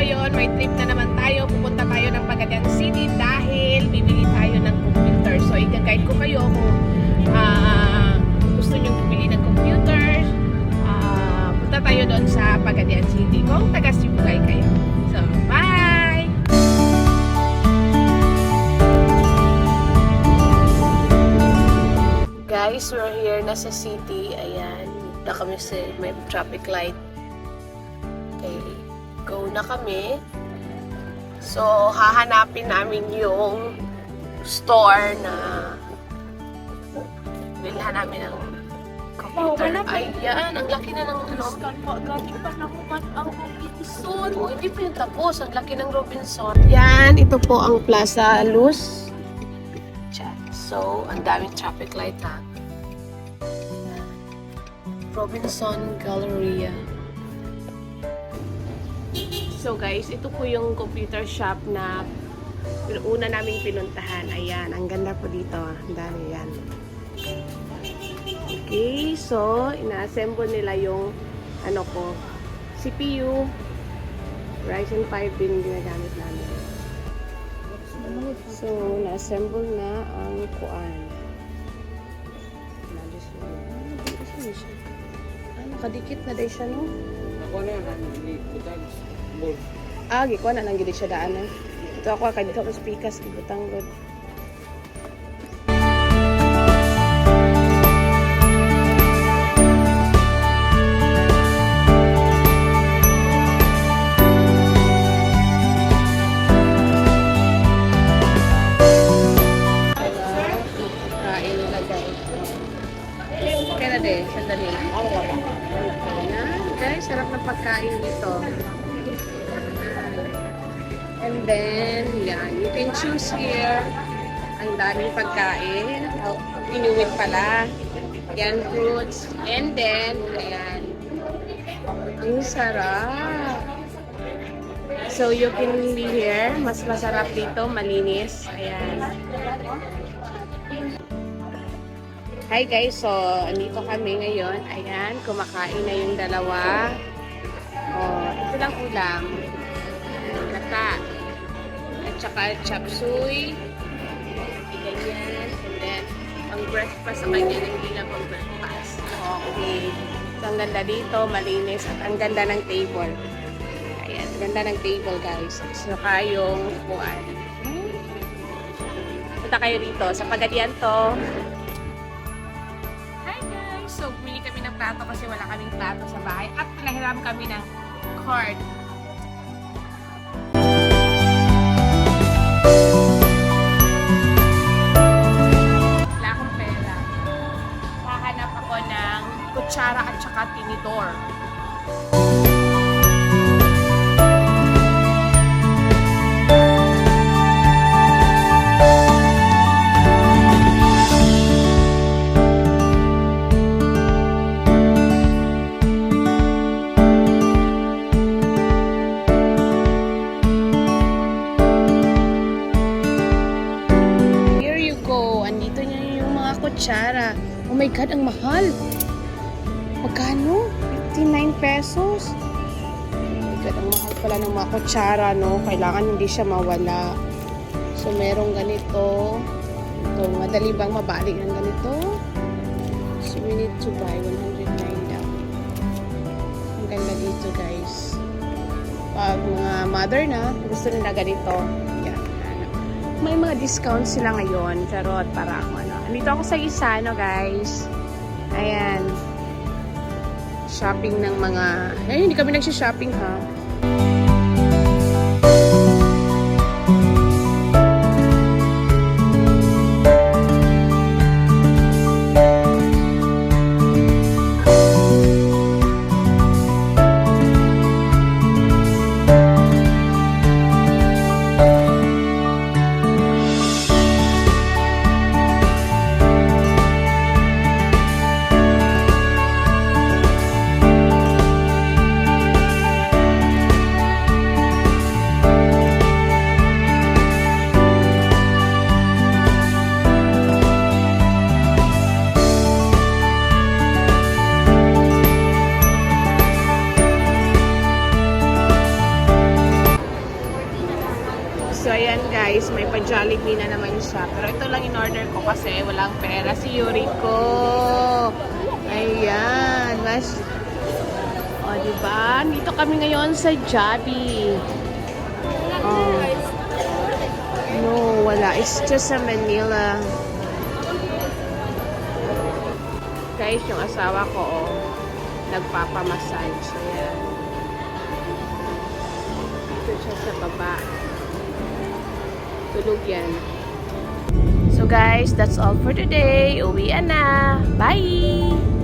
ngayon, may trip na naman tayo. Pupunta tayo ng Pagadian City dahil bibili tayo ng computer. So, i-guide ko kayo kung ah, gusto nyo bumili ng computer. ah, punta tayo doon sa Pagadian City kung taga Sibugay kayo. So, bye! Guys, we're here na sa city. Ayan, na kami sa may traffic light. Okay, go na kami. So, hahanapin namin yung store na bilhan namin ng computer. Ay, yan. Ang laki na ng ano. Gagi pa na kumat ang Robinson. Oh, hindi pa yung tapos. Ang laki ng Robinson. Yan, ito po ang Plaza Luz. So, ang daming traffic light ha. Robinson Galleria. So guys, ito po yung computer shop na una naming pinuntahan. Ayan, ang ganda po dito. Ang dami yan. Okay, so ina-assemble nila yung ano ko, CPU, Ryzen 5 din ginagamit namin. So, na-assemble na ang kuan. Nakadikit na day siya, no? Ako na yan, butang ball. Ah, gikuha na lang gid siya daan eh. Ito ako kay dito ko speakers gibutang rod. Then, yan, you can choose here. Ang daming pagkain. Oh, inuwit pala. Yan, fruits. And then, ayan. Ang sarap. So, you can be here. Mas masarap dito, malinis. Ayan. Hi guys, so andito kami ngayon. Ayan, kumakain na yung dalawa. Oh, ito lang ulam. Ayan, Gata. At saka chop suey. Ganyan. And then, ang breakfast sa kanya, hindi lang pang breakfast. Okay. So, ang ganda dito, malinis, at ang ganda ng table. Ayan, ang ganda ng table guys. Saka yung upuan. Punta kayo dito sa Pagadian to. Hi guys! So, bumili kami ng plato kasi wala kaming plato sa bahay at pinahiram kami ng card. Mga kutsara. Oh my God, ang mahal. Magkano? 59 pesos. Oh God, ang mahal pala ng mga kutsara, no? Kailangan hindi siya mawala. So, merong ganito. Ito, madali bang mabalik ng ganito? So, we need to buy 109 daw. Ang ganda dito, guys. Pag mga mother na, gusto nila ganito. Yan, hanap may mga discount sila ngayon. Charot, para ako ano. Andito ako sa isa, no guys. Ayan. Shopping ng mga... Ay, hindi kami nagsha-shopping ha. Ayan guys, may pa-Jollibee na naman siya. Pero ito lang in-order ko kasi walang pera si Yuriko. Ayan. Mas... O, diba? Dito kami ngayon sa Jollibee. Oh. No, wala. It's just sa Manila. Guys, yung asawa ko, oh, nagpapamassage. Ayan. Dito siya sa baba. Tulog yan. So guys, that's all for today. Uwi na. Bye!